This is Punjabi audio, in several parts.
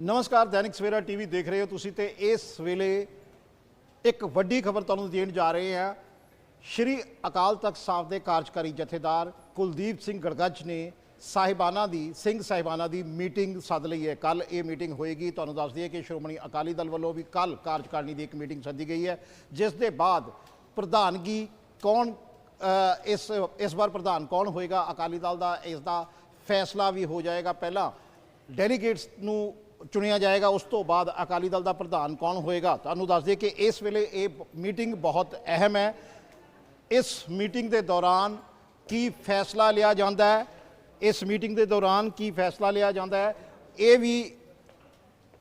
ਨਮਸਕਾਰ, ਦੈਨਿਕ ਸਵੇਰਾ ਟੀਵੀ ਦੇਖ ਰਹੇ ਹੋ ਤੁਸੀਂ ਤੇ ਇਸ ਵੇਲੇ ਇੱਕ ਵੱਡੀ ਖਬਰ ਤੁਹਾਨੂੰ ਦੇਣ ਜਾ ਰਹੇ ਹਾਂ। ਸ਼੍ਰੀ ਅਕਾਲ ਤਖਤ ਸਾਹਿਬ ਦੇ ਕਾਰਜਕਾਰੀ ਜਥੇਦਾਰ ਕੁਲਦੀਪ ਸਿੰਘ ਗੜਗੱਜ ਨੇ ਸਾਹਿਬਾਨਾ ਦੀ, ਸਿੰਘ ਸਾਹਿਬਾਨਾ ਦੀ ਮੀਟਿੰਗ ਸੱਦ ਲਈ ਹੈ। ਕੱਲ ਇਹ ਮੀਟਿੰਗ ਹੋਏਗੀ। ਤੁਹਾਨੂੰ ਦੱਸ ਦਈਏ ਕਿ ਸ਼੍ਰੋਮਣੀ ਅਕਾਲੀ ਦਲ ਵੱਲੋਂ ਵੀ ਕੱਲ ਕਾਰਜਕਾਰਨੀ ਦੀ ਇੱਕ ਮੀਟਿੰਗ ਸੱਦੀ ਗਈ ਹੈ, ਜਿਸ ਦੇ ਬਾਅਦ ਪ੍ਰਧਾਨਗੀ ਕੌਣ ਇਸ ਇਸ ਵਾਰ ਪ੍ਰਧਾਨ ਕੌਣ ਹੋਏਗਾ ਅਕਾਲੀ ਦਲ ਦਾ, ਇਸ ਦਾ ਫੈਸਲਾ ਵੀ ਹੋ ਜਾਏਗਾ। ਪਹਿਲਾਂ ਡੈਲੀਗੇਟਸ ਨੂੰ ਚੁਣਿਆ ਜਾਏਗਾ, ਉਸ ਤੋਂ ਬਾਅਦ ਅਕਾਲੀ ਦਲ ਦਾ ਪ੍ਰਧਾਨ ਕੌਣ ਹੋਏਗਾ? ਤੁਹਾਨੂੰ ਦੱਸ ਦਈਏ ਕਿ ਇਸ ਵੇਲੇ ਇਹ ਮੀਟਿੰਗ ਬਹੁਤ ਅਹਿਮ ਹੈ। ਇਸ ਮੀਟਿੰਗ ਦੇ ਦੌਰਾਨ ਕੀ ਫੈਸਲਾ ਲਿਆ ਜਾਂਦਾ ਹੈ? ਇਸ ਮੀਟਿੰਗ ਦੇ ਦੌਰਾਨ ਕੀ ਫੈਸਲਾ ਲਿਆ ਜਾਂਦਾ ਹੈ? ਇਹ ਵੀ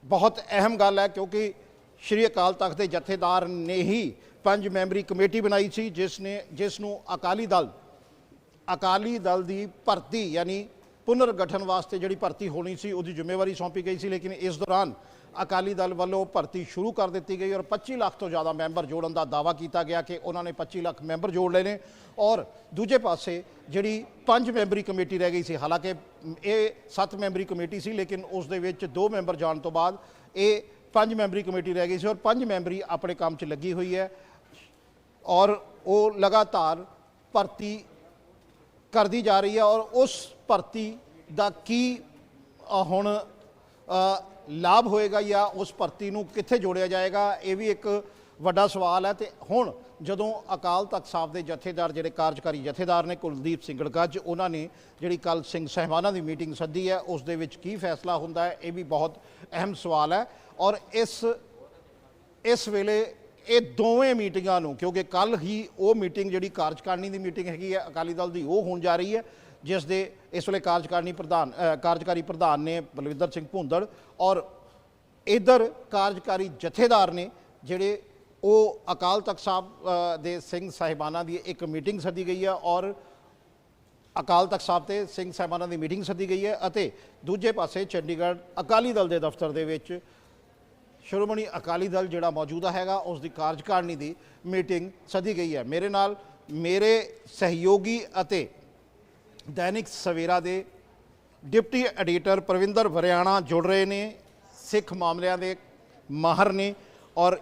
ਬਹੁਤ ਅਹਿਮ ਗੱਲ ਹੈ, ਕਿਉਂਕਿ ਸ਼੍ਰੀ ਅਕਾਲ ਤਖਤ ਦੇ ਜਥੇਦਾਰ ਨੇ ਹੀ ਪੰਜ ਮੈਂਬਰੀ ਕਮੇਟੀ ਬਣਾਈ ਸੀ, ਜਿਸ ਨੇ, ਜਿਸ ਨੂੰ ਅਕਾਲੀ ਦਲ ਅਕਾਲੀ ਦਲ ਦੀ ਭਰਤੀ, ਯਾਨੀ ਪੁਨਰ ਗਠਨ ਵਾਸਤੇ ਜਿਹੜੀ ਭਰਤੀ ਹੋਣੀ ਸੀ, ਉਹਦੀ ਜ਼ਿੰਮੇਵਾਰੀ ਸੌਂਪੀ ਗਈ ਸੀ, ਲੇਕਿਨ ਇਸ ਦੌਰਾਨ ਅਕਾਲੀ ਦਲ ਵੱਲੋਂ ਭਰਤੀ ਸ਼ੁਰੂ ਕਰ ਦਿੱਤੀ ਗਈ ਔਰ 25 ਲੱਖ ਤੋਂ ਜ਼ਿਆਦਾ ਮੈਂਬਰ ਜੋੜਨ ਦਾ ਦਾਵਾ ਕੀਤਾ ਗਿਆ ਕਿ ਉਹਨਾਂ ਨੇ 25 ਲੱਖ ਮੈਂਬਰ ਜੋੜ ਲਏ ਨੇ ਔਰ ਦੂਜੇ ਪਾਸੇ ਜਿਹੜੀ ਪੰਜ ਮੈਂਬਰੀ ਕਮੇਟੀ ਰਹਿ ਗਈ ਸੀ, ਹਾਲਾਂਕਿ ਇਹ ਸੱਤ ਮੈਂਬਰੀ ਕਮੇਟੀ ਸੀ, ਲੇਕਿਨ ਉਸ ਦੇ ਵਿੱਚ ਦੋ ਮੈਂਬਰ ਜਾਣ ਤੋਂ ਬਾਅਦ ਇਹ ਪੰਜ ਮੈਂਬਰੀ ਕਮੇਟੀ ਰਹਿ ਗਈ ਸੀ ਔਰ ਪੰਜ ਮੈਂਬਰੀ ਆਪਣੇ ਕੰਮ 'ਚ ਲੱਗੀ ਹੋਈ ਹੈ ਔਰ ਉਹ ਲਗਾਤਾਰ ਭਰਤੀ ਕਰਦੀ ਜਾ ਰਹੀ ਹੈ ਔਰ ਉਸ ਭਰਤੀ ਦਾ ਕੀ ਹੁਣ ਲਾਭ ਹੋਏਗਾ ਜਾਂ ਉਸ ਭਰਤੀ ਨੂੰ ਕਿੱਥੇ ਜੋੜਿਆ ਜਾਏਗਾ, ਇਹ ਵੀ ਇੱਕ ਵੱਡਾ ਸਵਾਲ ਹੈ ਤੇ ਹੁਣ ਜਦੋਂ ਅਕਾਲ ਤਖਤ ਸਾਹਿਬ ਦੇ ਜਥੇਦਾਰ ਜਿਹੜੇ ਕਾਰਜਕਾਰੀ ਜਥੇਦਾਰ ਨੇ ਕੁਲਦੀਪ ਸਿੰਘ ਗੜਗੱਜ ਉਹਨਾਂ ਨੇ ਜਿਹੜੀ ਕੱਲ ਸਿੰਘ ਸਹਿਬਾਨਾਂ ਦੀ ਮੀਟਿੰਗ ਸੱਦੀ ਹੈ, ਉਸ ਦੇ ਵਿੱਚ ਕੀ ਫੈਸਲਾ ਹੁੰਦਾ ਹੈ, ਇਹ ਵੀ ਬਹੁਤ ਅਹਿਮ ਸਵਾਲ ਹੈ ਔਰ ਇਸ ਇਸ ਵੇਲੇ ਇਹ ਦੋਵੇਂ ਮੀਟਿੰਗਾਂ ਨੂੰ, ਕਿਉਂਕਿ ਕੱਲ ਹੀ ਉਹ ਮੀਟਿੰਗ ਜਿਹੜੀ ਕਾਰਜਕਾਰਨੀ ਦੀ ਮੀਟਿੰਗ ਹੈਗੀ ਹੈ, ਅਕਾਲੀ ਦਲ ਦੀ ਉਹ ਹੋਣ ਜਾ ਰਹੀ ਹੈ ਜਿਸ ਦੇ ਇਸ ਵੇਲੇ ਕਾਰਜਕਾਰਨੀ ਪ੍ਰਧਾਨ ਕਾਰਜਕਾਰੀ ਪ੍ਰਧਾਨ ਨੇ ਬਲਵਿੰਦਰ ਸਿੰਘ ਭੁੰਦੜ ਔਰ ਇਧਰ ਕਾਰਜਕਾਰੀ ਜਥੇਦਾਰ ਨੇ ਜਿਹੜੇ ਉਹ ਅਕਾਲ ਤਖਤ ਸਾਹਿਬ ਦੇ ਸਿੰਘ ਸਾਹਿਬਾਨਾਂ ਦੀ ਇੱਕ ਮੀਟਿੰਗ ਸੱਦੀ ਗਈ ਹੈ ਔਰ ਅਕਾਲ ਤਖਤ ਸਾਹਿਬ ਤੇ ਸਿੰਘ ਸਾਹਿਬਾਨਾਂ ਦੀ ਮੀਟਿੰਗ ਸੱਦੀ ਗਈ ਹੈ ਅਤੇ ਦੂਜੇ ਪਾਸੇ ਚੰਡੀਗੜ੍ਹ ਅਕਾਲੀ ਦਲ ਦੇ ਦਫ਼ਤਰ ਦੇ ਵਿੱਚ ਸ਼੍ਰੋਮਣੀ ਅਕਾਲੀ ਦਲ ਜਿਹੜਾ ਮੌਜੂਦਾ ਹੈਗਾ, ਉਸ ਦੀ ਕਾਰਜਕਾਰਨੀ ਦੀ ਮੀਟਿੰਗ ਸੱਦੀ ਗਈ ਹੈ। ਮੇਰੇ ਨਾਲ ਮੇਰੇ ਸਹਿਯੋਗੀ ਅਤੇ ਦੈਨਿਕ ਸਵੇਰਾ ਦੇ ਡਿਪਟੀ ਐਡੀਟਰ ਪ੍ਰਵਿੰਦਰ ਵਰਿਆਣਾ ਜੁੜ ਰਹੇ ਨੇ, ਸਿੱਖ ਮਾਮਲਿਆਂ ਦੇ ਮਾਹਰ ਨੇ ਔਰ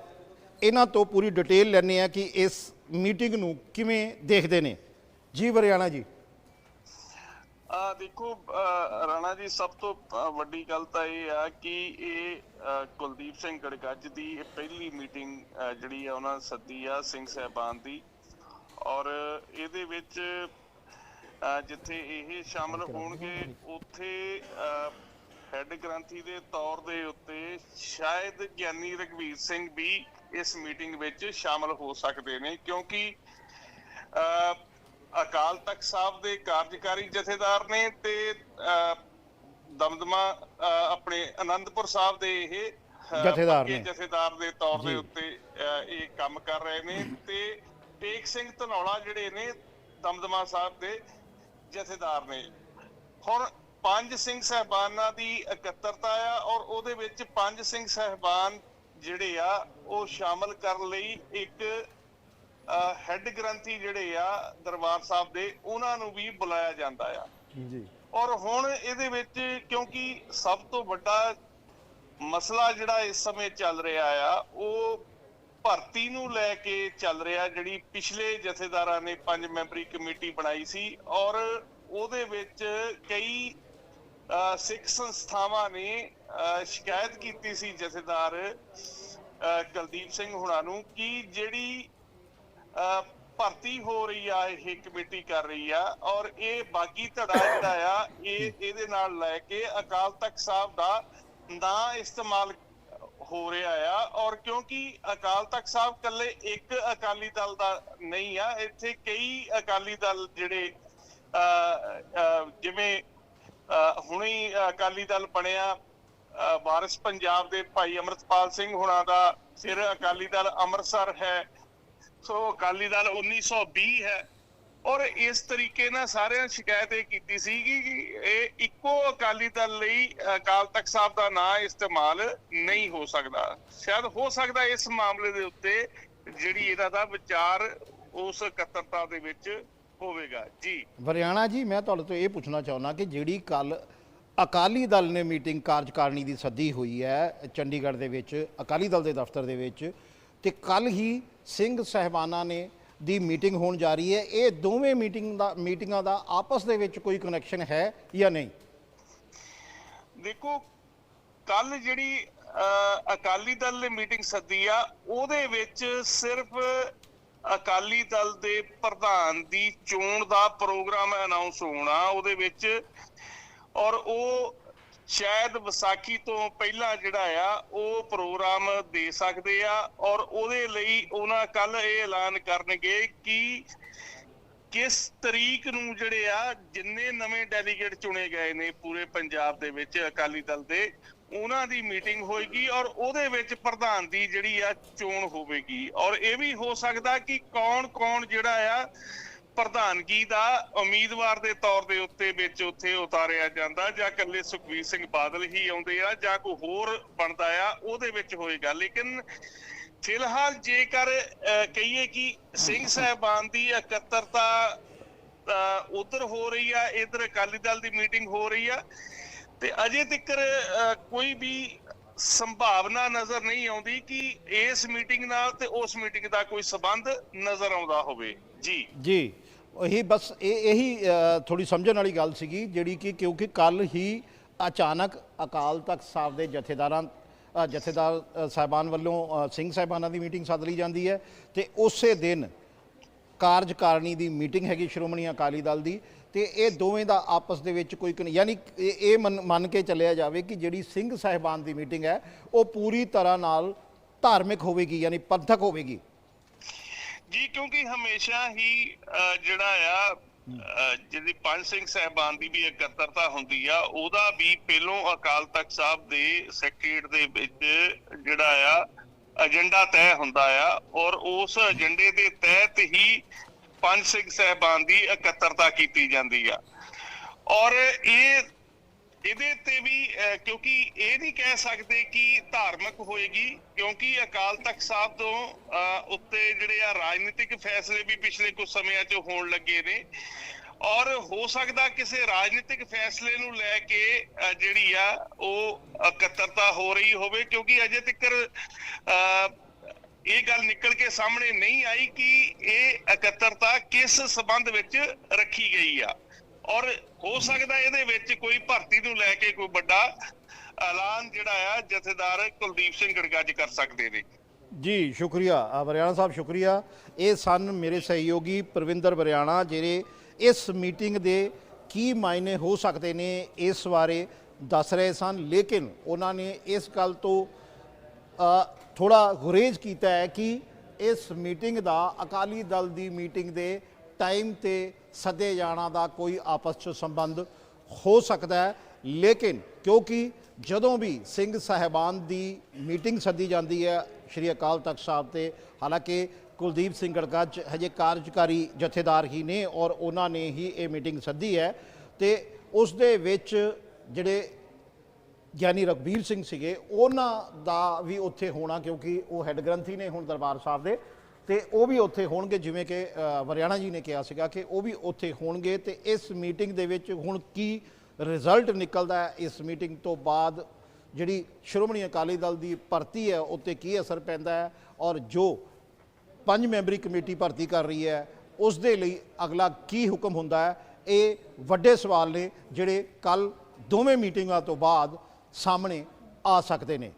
ਇਹਨਾਂ ਤੋਂ ਪੂਰੀ ਡਿਟੇਲ ਲੈਣੇ ਆ ਕਿ ਇਸ ਮੀਟਿੰਗ ਨੂੰ ਕਿਵੇਂ ਦੇਖਦੇ ਨੇ। ਜੀ ਵਰਿਆਣਾ ਜੀ। ਆ ਦੇਖੋ ਰਾਣਾ ਜੀ, ਸਭ ਤੋਂ ਵੱਡੀ ਗੱਲ ਤਾਂ ਇਹ ਆ ਕਿ ਇਹ ਕੁਲਦੀਪ ਸਿੰਘ ਗੜਗੱਜ ਦੀ ਇਹ ਪਹਿਲੀ ਮੀਟਿੰਗ ਜਿਹੜੀ ਆ, ਉਹਨਾਂ ਸੱਦੀ ਆ ਸਿੰਘ ਸਾਹਿਬਾਨ ਦੀ ਔਰ ਇਹਦੇ ਵਿੱਚ ਜਿੱਥੇ ਇਹ ਸ਼ਾਮਲ ਹੋਣਗੇ ਉੱਥੇ ਹੈੱਡ ਗ੍ਰੰਥੀ ਦੇ ਤੌਰ ਦੇ ਉੱਤੇ ਸ਼ਾਇਦ ਗਿਆਨੀ ਰਗਵੀਰ ਸਿੰਘ ਵੀ ਇਸ ਮੀਟਿੰਗ ਵਿੱਚ ਸ਼ਾਮਲ ਹੋ ਸਕਦੇ ਨੇ ਕਿਉਂਕਿ ਅਕਾਲ ਤਖਤ ਸਾਹਿਬ ਦੇ ਕਾਰਜਕਾਰੀ ਜਥੇਦਾਰ ਨੇ ਤੇ ਦਮਦਮਾ ਆਪਣੇ ਆਨੰਦਪੁਰ ਸਾਹਿਬ ਦੇ ਇਹ ਜਥੇਦਾਰ ਨੇ। ਜਥੇਦਾਰ ਦੇ ਤੌਰ ਦੇ। ਉੱਤੇ ਇਹ ਕੰਮ ਕਰ ਰਹੇ ਨੇ ਤੇ ਟੇਕ ਸਿੰਘ ਧਨੌਲਾ ਜਿਹੜੇ ਨੇ ਦਮਦਮਾ ਸਾਹਿਬ ਦੇ ਜਥੇਦਾਰ ਨੇ। ਹੁਣ ਪੰਜ ਸਿੰਘ ਸਹਿਬਾਨਾਂ ਦੀ ਇਕੱਤਰਤਾ ਆ ਔਰ ਉਹਦੇ ਵਿੱਚ ਪੰਜ ਸਿੰਘ ਸਹਿਬਾਨ ਜਿਹੜੇ ਆ ਉਹ ਸ਼ਾਮਲ ਕਰਨ ਲਈ ਇੱਕ ਹੈੱਡ ਗ੍ਰੰਥੀ ਜਿਹੜੇ ਆ ਦਰਬਾਰ ਸਾਹਿਬ ਦੇ ਉਹਨਾਂ ਨੂੰ ਵੀ ਬੁਲਾਇਆ ਜਾਂਦਾ ਆ। ਜੀ। ਔਰ ਹੁਣ ਇਹਦੇ ਵਿੱਚ ਕਿਉਂਕਿ ਸਭ ਤੋਂ ਵੱਡਾ ਮਸਲਾ ਜਿਹੜਾ ਇਸ ਸਮੇਂ ਚੱਲ ਰਿਹਾ ਆ ਉਹ ਭਰਤੀ ਨੂੰ ਲੈ ਕੇ ਚੱਲ ਰਿਹਾ, ਜਿਹੜੀ ਪਿਛਲੇ ਜਥੇਦਾਰਾਂ ਨੇ ਪੰਜ ਮੈਂਬਰੀ ਕਮੇਟੀ ਬਣਾਈ ਸੀ ਔਰ ਉਹਦੇ ਵਿੱਚ ਕਈ ਸਿੱਖ ਸੰਸਥਾਵਾਂ ਨੇ ਸ਼ਿਕਾਇਤ ਕੀਤੀ ਸੀ ਜਥੇਦਾਰ ਕੁਲਦੀਪ ਸਿੰਘ ਹੁਣਾਂ ਨੂੰ ਕਿ ਜਿਹੜੀ ਅਹ ਭਰਤੀ ਹੋ ਰਹੀ ਆ, ਇਹ ਕਮੇਟੀ ਕਰ ਰਹੀ ਆ ਔਰ ਇਹ ਬਾਗੀ ਧੜਾ ਜਿਹੜਾ ਆ, ਇਹ, ਇਹਦੇ ਨਾਲ ਲੈ ਕੇ ਅਕਾਲ ਤਖਤ ਸਾਹਿਬ ਦਾ ਨਾਂ ਇਸਤੇਮਾਲ ਹੋ ਰਿਹਾ ਆ ਔਰ ਕਿਉਂਕਿ ਅਕਾਲ ਤਖਤ ਸਾਹਿਬ ਕੱਲੇ ਇੱਕ ਅਕਾਲੀ ਦਲ ਦਾ ਨਹੀਂ ਆ ਇੱਥੇ ਕਈ ਅਕਾਲੀ ਦਲ ਜਿਹੜੇ ਅਹ, ਜਿਵੇਂ ਹੁਣੇ ਅਕਾਲੀ ਦਲ ਬਣਿਆ ਅਹ, ਵਾਰਿਸ ਪੰਜਾਬ ਦੇ ਭਾਈ ਅਮਰਤਪਾਲ ਸਿੰਘ ਹੁਣਾਂ ਦਾ ਫਿਰ ਅਕਾਲੀ ਦਲ ਅੰਮ੍ਰਿਤਸਰ ਹੈ। ਸੋ ਅਕਾਲੀ ਦਲ 1920 ਹੈ। ਔਰ ਇਸ ਤਰੀਕੇ ਨਾਲ ਸਾਰਿਆਂ ਸ਼ਿਕਾਇਤ ਇਹ ਕੀਤੀ ਸੀ ਕਿ ਇਹ ਇੱਕੋ ਅਕਾਲੀ ਦਲ ਲਈ ਅਕਾਲ ਤਖਤ ਸਾਹਿਬ ਦਾ ਨਾਂ ਇਸਤੇਮਾਲ ਨਹੀਂ ਹੋ ਸਕਦਾ। ਸ਼ਾਇਦ ਹੋ ਸਕਦਾ ਇਸ ਮਾਮਲੇ ਦੇ ਉੱਤੇ ਜਿਹੜੀ ਇਹਦਾ ਦਾ ਵਿਚਾਰ ਉਸ ਇਕੱਤਰਤਾ ਦੇ ਵਿੱਚ ਹੋਵੇਗਾ। ਜੀ। ਵਰਿਆਣਾ ਜੀ, ਮੈਂ ਤੁਹਾਡੇ ਤੋਂ ਇਹ ਪੁੱਛਣਾ ਚਾਹੁੰਦਾ ਕਿ ਜਿਹੜੀ ਕੱਲ ਅਕਾਲੀ ਦਲ ਨੇ ਮੀਟਿੰਗ ਕਾਰਜਕਾਰਨੀ ਦੀ ਸੱਦੀ ਹੋਈ ਹੈ ਚੰਡੀਗੜ੍ਹ ਦੇ ਵਿੱਚ, ਅਕਾਲੀ ਦਲ ਦੇ ਦਫ਼ਤਰ ਦੇ ਵਿੱਚ, ਤੇ ਕੱਲ ਹੀ ਸਿੰਘ ਸਹਿਬਾਨਾ ਨੇ ਦੀ ਮੀਟਿੰਗ ਹੋਣ ਜਾ ਰਹੀ ਹੈ। ਇਹ ਦੋਵੇਂ ਮੀਟਿੰਗ ਦਾ ਮੀਟਿੰਗਾਂ ਦਾ ਆਪਸ ਦੇ ਵਿੱਚ ਕੋਈ ਕਨੈਕਸ਼ਨ ਹੈ ਜਾਂ ਨਹੀਂ? ਦੇਖੋ ਕੱਲ ਜਿਹੜੀ ਅਹ, ਅਕਾਲੀ ਦਲ ਨੇ ਮੀਟਿੰਗ ਸੱਦੀ ਆ ਉਹਦੇ ਵਿੱਚ ਸਿਰਫ ਅਕਾਲੀ ਦਲ ਦੇ ਪ੍ਰਧਾਨ ਦੀ ਚੋਣ ਦਾ ਪ੍ਰੋਗਰਾਮ ਅਨਾਉਂਸ ਹੋਣਾ ਉਹਦੇ ਵਿੱਚ ਔਰ ਉਹ ਸ਼ਾਇਦ ਵਿਸਾਖੀ ਤੋਂ ਪਹਿਲਾਂ ਜਿਹੜਾ ਆ, ਉਹ ਪ੍ਰੋਗਰਾਮ ਦੇ ਸਕਦੇ ਆ ਔਰ ਉਹਦੇ ਲਈ ਉਹਨਾਂ ਕੱਲ ਇਹ ਐਲਾਨ ਕਰਨਗੇ ਕਿ ਕਿਸ ਤਰੀਕ ਨੂੰ ਜਿਹੜੇ ਆ, ਜਿੰਨੇ ਨਵੇਂ ਡੈਲੀਗੇਟ ਚੁਣੇ ਗਏ ਨੇ ਪੂਰੇ ਪੰਜਾਬ ਦੇ ਵਿੱਚ ਅਕਾਲੀ ਦਲ ਦੇ, ਉਹਨਾਂ ਦੀ ਮੀਟਿੰਗ ਹੋਏਗੀ ਔਰ ਉਹਦੇ ਵਿੱਚ ਪ੍ਰਧਾਨ ਦੀ ਜਿਹੜੀ ਆ ਚੋਣ ਹੋਵੇਗੀ। ਔਰ ਇਹ ਵੀ ਹੋ ਸਕਦਾ ਕਿ ਕੌਣ-ਕੌਣ ਜਿਹੜਾ ਆ ਪ੍ਰਧਾਨਗੀ ਦਾ ਉਮੀਦਵਾਰ ਦੇ ਤੌਰ ਦੇ ਉੱਤੇ ਵਿੱਚ ਉੱਥੇ ਉਤਾਰਿਆ ਜਾਂਦਾ, ਜਾਂ ਇਕੱਲੇ ਸੁਖਬੀਰ ਸਿੰਘ ਬਾਦਲ ਹੀ ਆਉਂਦੇ ਆ, ਜਾਂ ਕੋਈ ਹੋਰ ਬਣਦਾ ਆ, ਉਹਦੇ ਵਿੱਚ ਹੋਏਗਾ ਲੇਕਿਨ ਫਿਲਹਾਲ ਜੇਕਰ ਕਹੀਏ ਕਿ ਸਿੰਘ ਸਾਹਿਬਾਨ ਦੀ ਇਕੱਤਰਤਾ ਉਧਰ ਹੋ ਰਹੀ ਆ, ਇਧਰ ਅਕਾਲੀ ਦਲ ਦੀ ਮੀਟਿੰਗ ਹੋ ਰਹੀ ਆ, ਤੇ ਅਜੇ ਤੱਕ ਕੋਈ ਵੀ ਸੰਭਾਵਨਾ ਨਜ਼ਰ ਨਹੀਂ ਆਉਂਦੀ ਕਿ ਇਸ ਮੀਟਿੰਗ ਨਾਲ ਤੇ ਉਸ ਮੀਟਿੰਗ ਦਾ ਕੋਈ ਸਬੰਧ ਨਜ਼ਰ ਆਉਂਦਾ ਹੋਵੇ। ਜੀ। ਜੀ। ਉਹੀ ਬਸ ਇਹ ਇਹੀ ਥੋੜੀ ਸਮਝਣ ਵਾਲੀ ਗੱਲ ਸੀਗੀ ਜਿਹੜੀ ਕਿ ਕਿਉਂਕਿ ਕੱਲ ਹੀ ਅਚਾਨਕ ਅਕਾਲ ਤਖਤ ਸਾਹਿਬ ਦੇ ਜਥੇਦਾਰਾਂ ਜਥੇਦਾਰ ਸਾਹਿਬਾਨ ਵੱਲੋਂ ਸਿੰਘ ਸਾਹਿਬਾਨਾਂ ਦੀ ਮੀਟਿੰਗ ਸੱਦ ਲਈ ਜਾਂਦੀ ਹੈ ਤੇ ਉਸੇ ਦਿਨ ਕਾਰਜਕਾਰਨੀ ਦੀ ਮੀਟਿੰਗ ਹੈਗੀ ਸ਼੍ਰੋਮਣੀ ਅਕਾਲੀ ਦਲ ਦੀ ਤੇ ਇਹ ਦੋਵੇਂ ਦਾ ਆਪਸ ਦੇ ਵਿੱਚ ਕੋਈ ਯਾਨੀ ਇਹ ਇਹ ਮੰਨ- ਮੰਨ ਕੇ ਚੱਲਿਆ ਜਾਵੇ ਕਿ ਜਿਹੜੀ ਸਿੰਘ ਸਾਹਿਬਾਨ ਦੀ ਮੀਟਿੰਗ ਹੈ ਉਹ ਪੂਰੀ ਤਰ੍ਹਾਂ ਨਾਲ ਧਾਰਮਿਕ ਹੋਵੇਗੀ, ਯਾਨੀ ਪੰਥਕ ਹੋਵੇਗੀ। ਜੀ ਕਿਉਂਕਿ ਹਮੇਸ਼ਾ ਹੀ ਜਿਹੜਾ ਆ ਅਹ, ਪੰਜ ਸਿੰਘ ਸਾਹਿਬਾਨ ਦੀ ਵੀ ਇਕੱਤਰਤਾ ਹੁੰਦੀ ਆ ਉਹਦਾ ਵੀ ਪਹਿਲੋਂ ਅਕਾਲ ਤਖਤ ਸਾਹਿਬ ਦੇ ਸੈਕਟਰੀਏਟ ਦੇ ਵਿੱਚ ਜਿਹੜਾ ਆ ਏਜੰਡਾ ਤੈਅ ਹੁੰਦਾ ਆ ਔਰ ਉਸ ਏਜੰਡੇ ਦੇ ਤਹਿਤ ਹੀ ਪੰਜ ਸਿੰਘ ਸਾਹਿਬਾਨ ਦੀ ਇਕੱਤਰਤਾ ਕੀਤੀ ਜਾਂਦੀ ਆ। ਔਰ ਇਹ ਇਹਦੇ ਤੇ ਵੀ ਕਿਉਂਕਿ ਇਹ ਨਹੀਂ ਕਹਿ ਸਕਦੇ ਕਿ ਧਾਰਮਿਕ ਹੋਏਗੀ, ਕਿਉਂਕਿ ਅਕਾਲ ਤਖਤ ਸਾਹਿਬ ਤੋਂ ਉੱਤੇ ਜਿਹੜੇ ਆ ਰਾਜਨੀਤਿਕ ਫੈਸਲੇ ਵੀ ਪਿਛਲੇ ਕੁਝ ਸਮਿਆਂ 'ਚ ਹੋਣ ਲੱਗੇ ਨੇ। ਔਰ ਹੋ ਸਕਦਾ ਕਿਸੇ ਰਾਜਨੀਤਿਕ ਫੈਸਲੇ ਨੂੰ ਲੈ ਕੇ ਜਿਹੜੀ ਆ, ਉਹ ਇਕੱਤਰਤਾ ਹੋ ਰਹੀ ਹੋਵੇ, ਕਿਉਂਕਿ ਅਜੇ ਤੱਕ ਇਹ ਗੱਲ ਨਿਕਲ ਕੇ ਸਾਹਮਣੇ ਨਹੀਂ ਆਈ ਕਿ ਇਹ ਇਕੱਤਰਤਾ ਕਿਸ ਸਬੰਧ ਵਿੱਚ ਰੱਖੀ ਗਈ ਆ। ਔਰ ਹੋ ਸਕਦਾ ਇਹਦੇ ਵਿੱਚ ਕੋਈ ਭਰਤੀ ਨੂੰ ਲੈ ਕੇ ਕੋਈ ਵੱਡਾ ਐਲਾਨ ਜਿਹੜਾ ਆ ਜਥੇਦਾਰ ਕੁਲਦੀਪ ਸਿੰਘ ਗੜਗੱਜ ਕਰ ਸਕਦੇ ਨੇ। ਜੀ ਸ਼ੁਕਰੀਆ। ਅ, ਵਰਿਆਣਾ ਸਾਹਿਬ ਸ਼ੁਕਰੀਆ। ਇਹ ਸਨ ਮੇਰੇ ਸਹਿਯੋਗੀ ਪ੍ਰਵਿੰਦਰ ਵਰਿਆਣਾ ਜਿਹੜੇ ਇਸ ਮੀਟਿੰਗ ਦੇ ਕੀ ਮਾਇਨੇ ਹੋ ਸਕਦੇ ਨੇ ਇਸ ਬਾਰੇ ਦੱਸ ਰਹੇ ਸਨ। ਲੇਕਿਨ ਉਹਨਾਂ ਨੇ ਇਸ ਗੱਲ ਤੋਂ ਥੋੜਾ ਗੁਰੇਜ਼ ਕੀਤਾ ਹੈ ਕਿ ਇਸ ਮੀਟਿੰਗ ਦਾ ਅਕਾਲੀ ਦਲ ਦੀ ਮੀਟਿੰਗ ਦੇ ਟਾਈਮ ਤੇ ਸੱਦੇ ਜਾਣਾ ਦਾ ਕੋਈ ਆਪਸ 'ਚ ਸੰਬੰਧ ਹੋ ਸਕਦਾ ਹੈ। ਲੇਕਿਨ ਕਿਉਂਕਿ ਜਦੋਂ ਵੀ ਸਿੰਘ ਸਾਹਿਬਾਨ ਦੀ ਮੀਟਿੰਗ ਸੱਦੀ ਜਾਂਦੀ ਹੈ ਸ਼੍ਰੀ ਅਕਾਲ ਤਖਤ ਸਾਹਿਬ ਤੇ, ਹਾਲਾਂਕਿ ਕੁਲਦੀਪ ਸਿੰਘ ਗੜਗੱਜ ਹਜੇ ਕਾਰਜਕਾਰੀ ਜਥੇਦਾਰ ਹੀ ਨੇ ਔਰ ਉਹਨਾਂ ਨੇ ਹੀ ਇਹ ਮੀਟਿੰਗ ਸੱਦੀ ਹੈ ਤੇ ਉਸ ਦੇ ਵਿੱਚ ਜਿਹੜੇ ਗਿਆਨੀ ਰਘਬੀਰ ਸਿੰਘ ਸੀਗੇ, ਉਹਨਾਂ ਦਾ ਵੀ ਉੱਥੇ ਹੋਣਾ ਕਿਉਂਕਿ ਉਹ ਹੈੱਡ ਗ੍ਰੰਥੀ ਨੇ ਹੁਣ ਦਰਬਾਰ ਸਾਹਿਬ ਦੇ। ਤੇ ਉਹ ਵੀ ਉੱਥੇ ਹੋਣਗੇ, ਜਿਵੇਂ ਕਿ ਵਰਿਆਣਾ ਜੀ ਨੇ ਕਿਹਾ ਸੀਗਾ ਕਿ ਉਹ ਵੀ ਉੱਥੇ ਹੋਣਗੇ ਤੇ ਇਸ ਮੀਟਿੰਗ ਦੇ ਵਿੱਚ ਹੁਣ ਕੀ ਰਿਜ਼ਲਟ ਨਿਕਲਦਾ ਹੈ, ਇਸ ਮੀਟਿੰਗ ਤੋਂ ਬਾਅਦ ਜਿਹੜੀ ਸ਼੍ਰੋਮਣੀ ਅਕਾਲੀ ਦਲ ਦੀ ਭਰਤੀ ਹੈ, ਉੱਤੇ ਕੀ ਅਸਰ ਪੈਂਦਾ ਹੈ ਔਰ ਜੋ ਪੰਜ ਮੈਂਬਰੀ ਕਮੇਟੀ ਭਰਤੀ ਕਰ ਰਹੀ ਹੈ, ਉਸ ਦੇ ਲਈ ਅਗਲਾ ਕੀ ਹੁਕਮ ਹੁੰਦਾ ਹੈ, ਇਹ ਵੱਡੇ ਸਵਾਲ ਨੇ ਜਿਹੜੇ ਕੱਲ ਦੋਵੇਂ ਮੀਟਿੰਗਾਂ ਤੋਂ ਬਾਅਦ ਸਾਹਮਣੇ ਆ ਸਕਦੇ ਨੇ।